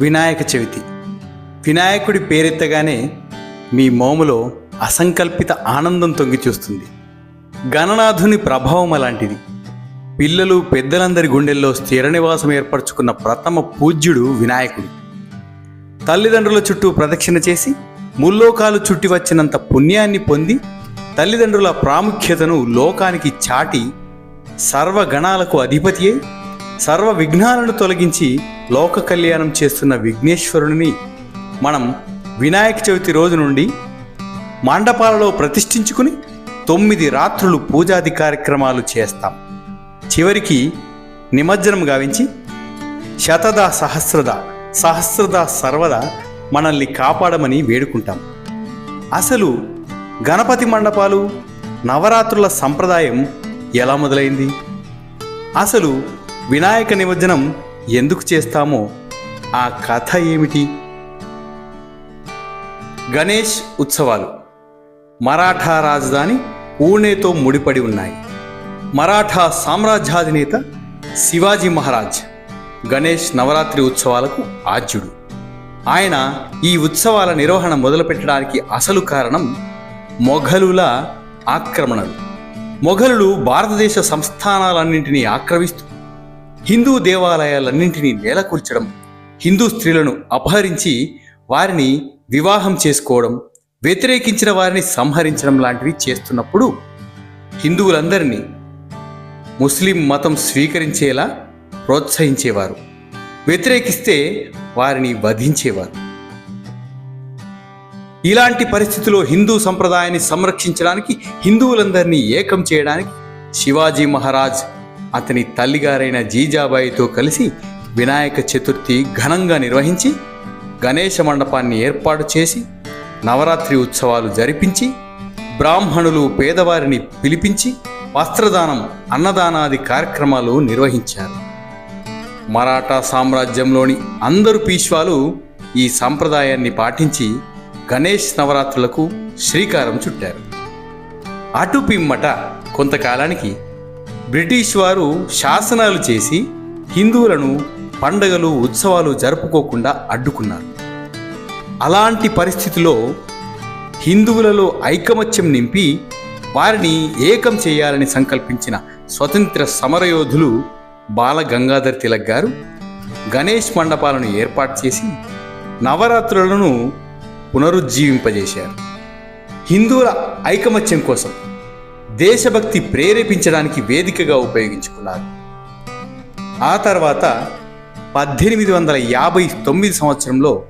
వినాయక చవితి. వినాయకుడి పేరెత్తగానే మీ మోములో అసంకల్పిత ఆనందం తొంగి చూస్తుంది. గణనాథుని ప్రభావం అలాంటిది. పిల్లలు పెద్దలందరి గుండెల్లో స్థిర నివాసం ఏర్పరచుకున్న ప్రథమ పూజ్యుడు వినాయకుడు. తల్లిదండ్రుల చుట్టూ ప్రదక్షిణ చేసి ముల్లోకాలు చుట్టి వచ్చినంత పుణ్యాన్ని పొంది తల్లిదండ్రుల ప్రాముఖ్యతను లోకానికి చాటి సర్వగణాలకు అధిపతి అయి సర్వ విఘ్నాలను తొలగించి లోక కళ్యాణం చేస్తున్న విఘ్నేశ్వరుని మనం వినాయక చవితి రోజు నుండి మండపాలలో ప్రతిష్ఠించుకుని తొమ్మిది రాత్రులు పూజాది కార్యక్రమాలు చేస్తాం. చివరికి నిమజ్జనం గావించి శతద సహస్రద సహస్రద సర్వదా మనల్ని కాపాడమని వేడుకుంటాం. అసలు గణపతి మండపాలు నవరాత్రుల సంప్రదాయం ఎలా మొదలైంది? అసలు వినాయక నిమజ్జనం ఎందుకు చేస్తామో ఆ కథ ఏమిటి? గణేష్ ఉత్సవాలు. మరాఠా రాజధాని పూణేతో ముడిపడి ఉన్నాయి. మరాఠా సామ్రాజ్యాధినేత శివాజీ మహారాజ్ గణేష్ నవరాత్రి ఉత్సవాలకు ఆద్యుడు. ఆయన ఈ ఉత్సవాల నిర్వహణ మొదలుపెట్టడానికి అసలు కారణం మొఘలుల ఆక్రమణలు. మొఘలులు భారతదేశ సంస్థానాలన్నింటినీ ఆక్రమిస్తూ హిందూ దేవాలయాలన్నింటినీ నేలకూల్చడం హిందూ స్త్రీలను అపహరించి వారిని వివాహం చేసుకోవడం వ్యతిరేకించిన వారిని సంహరించడం లాంటివి చేస్తున్నప్పుడు హిందువులందరినీ ముస్లిం మతం స్వీకరించేలా ప్రోత్సహించేవారు వ్యతిరేకిస్తే వారిని వధించేవారు. ఇలాంటి పరిస్థితిలో హిందూ సంప్రదాయాన్ని సంరక్షించడానికి హిందువులందరినీ ఏకం చేయడానికి శివాజీ మహారాజ్ అతని తల్లిగారైన జీజాబాయితో కలిసి వినాయక చతుర్థి ఘనంగా నిర్వహించి గణేష మండపాన్ని ఏర్పాటు చేసి నవరాత్రి ఉత్సవాలు జరిపించి బ్రాహ్మణులు పేదవారిని పిలిపించి వస్త్రదానం అన్నదానాది కార్యక్రమాలు నిర్వహించారు. మరాఠా సామ్రాజ్యంలోని అందరు పీష్వాలు ఈ సంప్రదాయాన్ని పాటించి గణేష్ నవరాత్రులకు శ్రీకారం చుట్టారు. అటు పిమ్మట కొంతకాలానికి బ్రిటిష్ వారు శాసనాలు చేసి హిందువులను పండగలు ఉత్సవాలు జరుపుకోకుండా అడ్డుకున్నారు. అలాంటి పరిస్థితిలో హిందువులలో ఐకమత్యం నింపి వారిని ఏకం చేయాలని సంకల్పించిన స్వతంత్ర సమరయోధులు బాల గంగాధర్ తిలక్ గారు గణేష్ మండపాలను ఏర్పాటు చేసి నవరాత్రులను పునరుజ్జీవింపజేశారు. హిందువుల ఐకమత్యం కోసం దేశభక్తి ప్రేరేపించడానికి వేదికగా ఉపయోగించుకున్నారు. ఆ తర్వాత పద్దెనిమిది వందల యాభై తొమ్మిది సంవత్సరంలో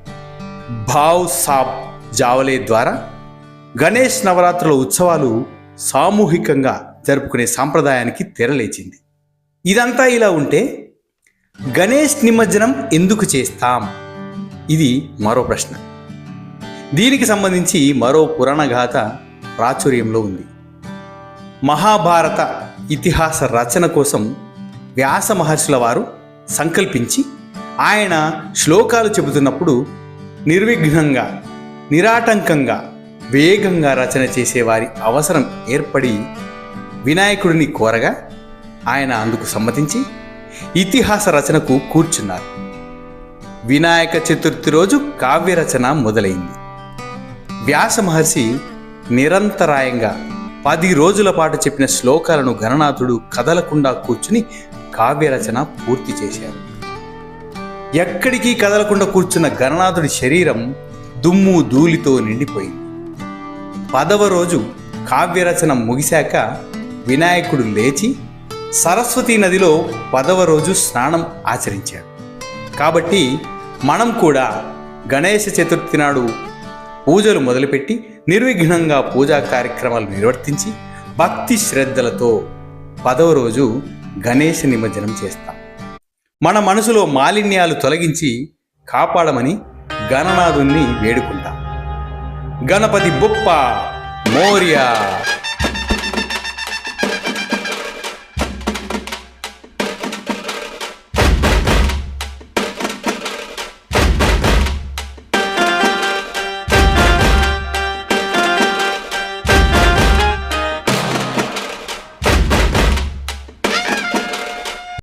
భావ్ సాబ్ జావలే ద్వారా గణేష్ నవరాత్రుల ఉత్సవాలు సామూహికంగా జరుపుకునే సాంప్రదాయానికి తెరలేచింది. ఇదంతా ఇలా ఉంటే గణేష్ నిమజ్జనం ఎందుకు చేస్తాం? ఇది మరో ప్రశ్న. దీనికి సంబంధించి మరో పురాణ గాథ ప్రాచుర్యంలో ఉంది. మహాభారత ఇతిహాస రచన కోసం వ్యాస మహర్షుల వారు సంకల్పించి ఆయన శ్లోకాలు చెబుతున్నప్పుడు నిర్విఘ్నంగా నిరాటంకంగా వేగంగా రచన చేసేవారి అవసరం ఏర్పడి వినాయకుడిని కోరగా ఆయన అందుకు సమ్మతించి ఇతిహాస రచనకు కూర్చున్నారు. వినాయక చతుర్థి రోజు కావ్య రచన మొదలైంది. వ్యాస మహర్షి నిరంతరాయంగా పది రోజుల పాటు చెప్పిన శ్లోకాలను గణనాథుడు కదలకుండా కూర్చుని కావ్యరచన పూర్తి చేశారు. ఎక్కడికి కదలకుండా కూర్చున్న గణనాథుడి శరీరం దుమ్ము ధూళితో నిండిపోయింది. పదవ రోజు కావ్యరచన ముగిశాక వినాయకుడు లేచి సరస్వతీ నదిలో పదవ రోజు స్నానం ఆచరించాడు. కాబట్టి మనం కూడా గణేష చతుర్థి నాడు పూజలు మొదలుపెట్టి నిర్విఘ్నంగా పూజా కార్యక్రమాలు నిర్వర్తించి భక్తి శ్రద్ధలతో పదవ రోజు గణేష నిమజ్జనం చేస్తాం. మన మనసులో మాలిన్యాలు తొలగించి కాపాడమని గణనాథుణ్ణి వేడుకుంటాం. గణపతి బొప్ప మోర్యా